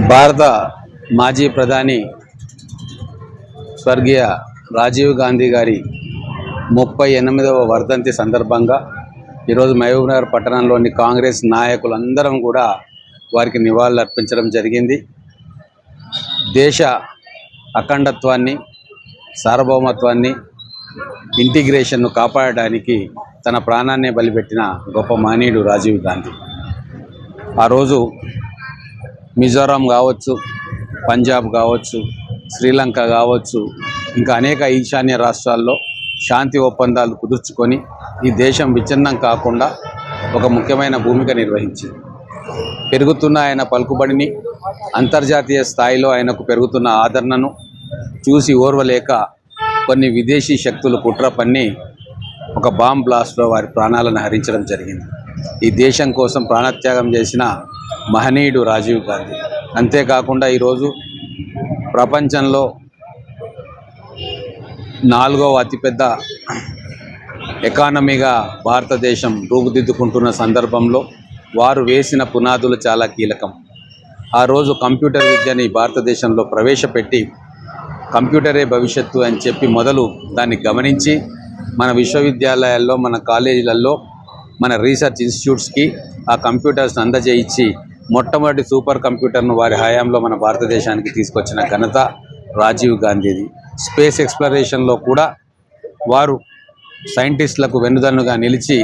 భారత మాజీ ప్రధాని స్వర్గీయ రాజీవ్ గాంధీ గారి ముప్పై ఎనిమిదవ వర్ధంతి సందర్భంగా ఈరోజు మహబూబ్నగర్ పట్టణంలోని కాంగ్రెస్ నాయకులందరం కూడా వారికి నివాళులు అర్పించడం జరిగింది. దేశ అఖండత్వాన్ని సార్వభౌమత్వాన్ని ఇంటిగ్రేషన్ను కాపాడడానికి తన ప్రాణాన్ని బలిపెట్టిన గొప్ప మానీయుడు రాజీవ్ గాంధీ. ఆ రోజు మిజోరాం కావచ్చు పంజాబ్ కావచ్చు శ్రీలంక కావచ్చు ఇంకా అనేక ఈశాన్య రాష్ట్రాల్లో శాంతి ఒప్పందాలు కుదుర్చుకొని ఈ దేశం విచ్ఛిన్నం కాకుండా ఒక ముఖ్యమైన భూమిక నిర్వహించింది. పెరుగుతున్న ఆయన పలుకుబడిని అంతర్జాతీయ స్థాయిలో ఆయనకు పెరుగుతున్న ఆదరణను చూసి ఓర్వలేక కొన్ని విదేశీ శక్తులు కుట్ర పన్ని ఒక బాంబ్ బ్లాస్ట్లో వారి ప్రాణాలను హరించడం జరిగింది. ఈ దేశం కోసం ప్రాణత్యాగం చేసిన మహనీయుడు రాజీవ్ గాంధీ. అంతేకాకుండా ఈరోజు ప్రపంచంలో నాలుగవ అతిపెద్ద ఎకానమీగా భారతదేశం రూపుదిద్దుకుంటున్న సందర్భంలో వారు వేసిన పునాదులు చాలా కీలకం. ఆ రోజు కంప్యూటర్ విద్యని భారతదేశంలో ప్రవేశపెట్టి కంప్యూటరే భవిష్యత్తు అని చెప్పి మొదలు దాన్ని గమనించి మన విశ్వవిద్యాలయాల్లో మన కాలేజీలలో మన రీసెర్చ్ ఇన్స్టిట్యూట్స్కి ఆ కంప్యూటర్స్ని అందజేయించి మొట్టమొదటి సూపర్ కంప్యూటర్ను వారి హయాంలో మన భారతదేశానికి తీసుకొచ్చిన ఘనత రాజీవ్ గాంధీది. స్పేస్ ఎక్స్ప్లరేషన్లో కూడా వారు సైంటిస్టులకు వెన్నుదన్నుగా నిలిచి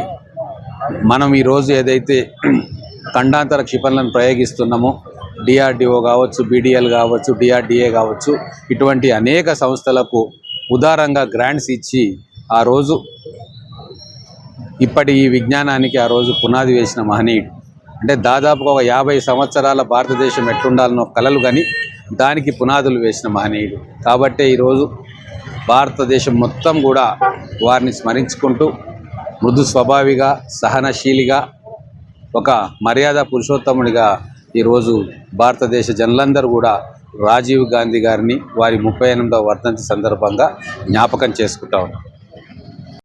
మనం ఈరోజు ఏదైతే ఖండాంతర క్షిపణులను ప్రయోగిస్తున్నామో డిఆర్డిఓ కావచ్చు బీడిఎల్ కావచ్చు డిఆర్డిఏ కావచ్చు ఇటువంటి అనేక సంస్థలకు ఉదారంగా గ్రాంట్స్ ఇచ్చి ఆ రోజు ఇప్పటి ఈ విజ్ఞానానికి ఆ రోజు పునాది వేసిన మహనీయుడు. అంటే దాదాపుగా ఒక యాభై సంవత్సరాల భారతదేశం ఎట్లుండాలనో కలలు కానీ దానికి పునాదులు వేసిన మహనీయుడు. కాబట్టే ఈరోజు భారతదేశం మొత్తం కూడా వారిని స్మరించుకుంటూ మృదు స్వభావిగా సహనశీలిగా ఒక మర్యాద పురుషోత్తముడిగా ఈరోజు భారతదేశ జనులందరూ కూడా రాజీవ్ గాంధీ గారిని వారి ముప్పై ఎనిమిదవ వర్ధంతి సందర్భంగా జ్ఞాపకం చేసుకుంటా ఉన్నారు